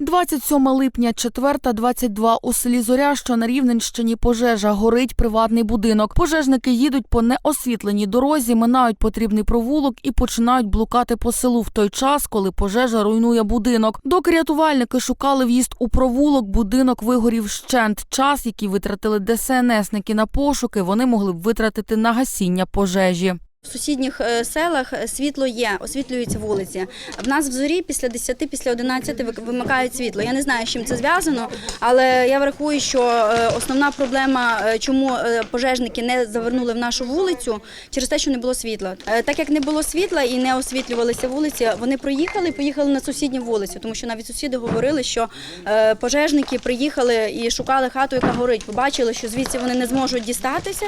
27 липня, 4.22 у селі Зоря, що на Рівненщині пожежа, горить приватний будинок. Пожежники їдуть по неосвітленій дорозі, минають потрібний провулок і починають блукати по селу в той час, коли пожежа руйнує будинок. Доки рятувальники шукали в'їзд у провулок, будинок вигорів вщент. Час, який витратили ДСНСники на пошуки, вони могли б витратити на гасіння пожежі. В сусідніх е, селах е, світло є, освітлюються вулиці. В нас в зорі після 10, після 11 вимикають світло. Я не знаю, з чим це зв'язано, але я врахую, що е, основна проблема, чому пожежники не завернули в нашу вулицю, через те, що не було світла. Так як не було світла і не освітлювалися вулиці, вони проїхали і поїхали на сусідню вулицю, тому що навіть сусіди говорили, що пожежники приїхали і шукали хату, яка горить. Побачили, що звідси вони не зможуть дістатися,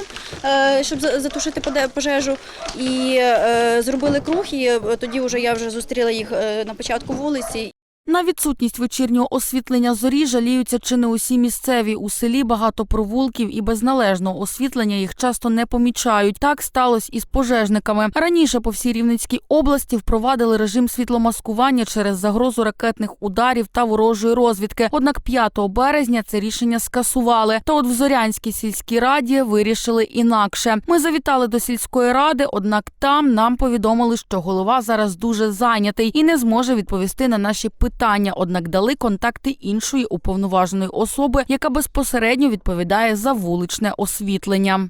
щоб затушити пожежу. І е, зробили круг, і е, тоді вже я вже зустріла їх е, на початку вулиці. На відсутність вечірнього освітлення зорі жаліються чи не усі місцеві. У селі багато провулків і без належного освітлення їх часто не помічають. Так сталося і з пожежниками. Раніше по всій Рівненській області впровадили режим світломаскування через загрозу ракетних ударів та ворожої розвідки. Однак 5 березня це рішення скасували. Та от в Зорянській сільській раді вирішили інакше. Ми завітали до сільської ради, однак там нам повідомили, що голова зараз дуже зайнятий і не зможе відповісти на наші питання. Однак дали контакти іншої уповноваженої особи, яка безпосередньо відповідає за вуличне освітлення.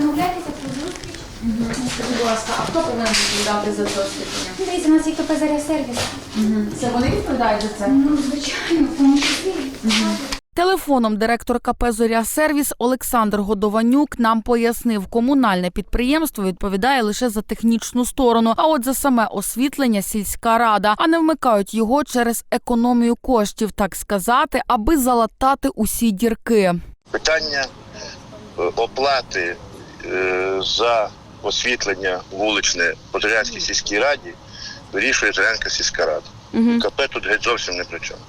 Домовляйтеся про зустріч. Будь ласка, а хто повинен відповідати за це освітлення? Дивіться, у нас є КП «Заря сервіс. Це вони відповідають за це? Ну, звичайно, в тому числі. Телефоном директор КП Зоря Сервіс Олександр Годованюк нам пояснив, комунальне підприємство відповідає лише за технічну сторону. А от за саме освітлення сільська рада, а не вмикають його через економію коштів, так сказати, аби залатати усі дірки. питання е, оплати е, за освітлення вуличне по Зорянській сільській раді вирішує Зорянська сільська рада. КП тут геть зовсім не при чому.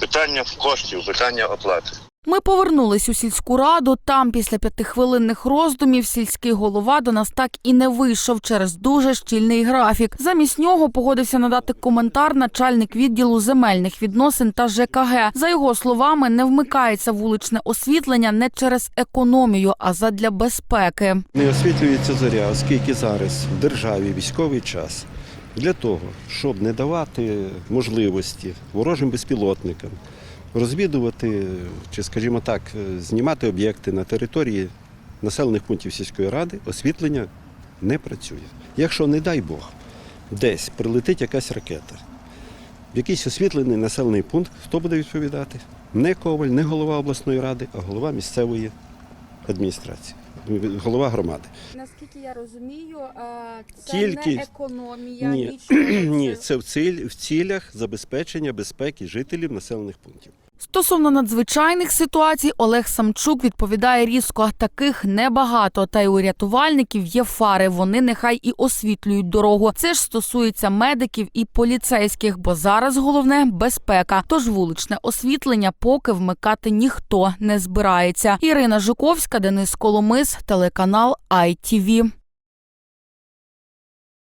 Питання коштів, питання оплати. Ми повернулись у сільську раду. Там, після п'ятихвилинних роздумів, сільський голова до нас так і не вийшов через дуже щільний графік. Замість нього погодився надати коментар начальник відділу земельних відносин та ЖКГ. За його словами, не вмикається вуличне освітлення не через економію, а задля безпеки. Не освітлюється зоря, оскільки зараз в державі військовий час для того, щоб не давати можливості ворожим безпілотникам розвідувати чи, скажімо так, знімати об'єкти на території населених пунктів сільської ради, освітлення не працює. Якщо, не дай Бог, десь прилетить якась ракета, в якийсь освітлений населений пункт, хто буде відповідати? Не коваль, не голова обласної ради, а голова місцевої адміністрації, голова громади. Наскільки я розумію, е, це Тільки- не економія, Ні, нічого. ні, це в, ціль, в цілях забезпечення безпеки жителів населених пунктів. Стосовно надзвичайних ситуацій, Олег Самчук відповідає різко: таких небагато. Та й у рятувальників є фари. Вони нехай і освітлюють дорогу. Це ж стосується медиків і поліцейських, бо зараз головне безпека. Тож вуличне освітлення поки вмикати ніхто не збирається. Ірина Жуковська, Денис Коломис, телеканал ITV.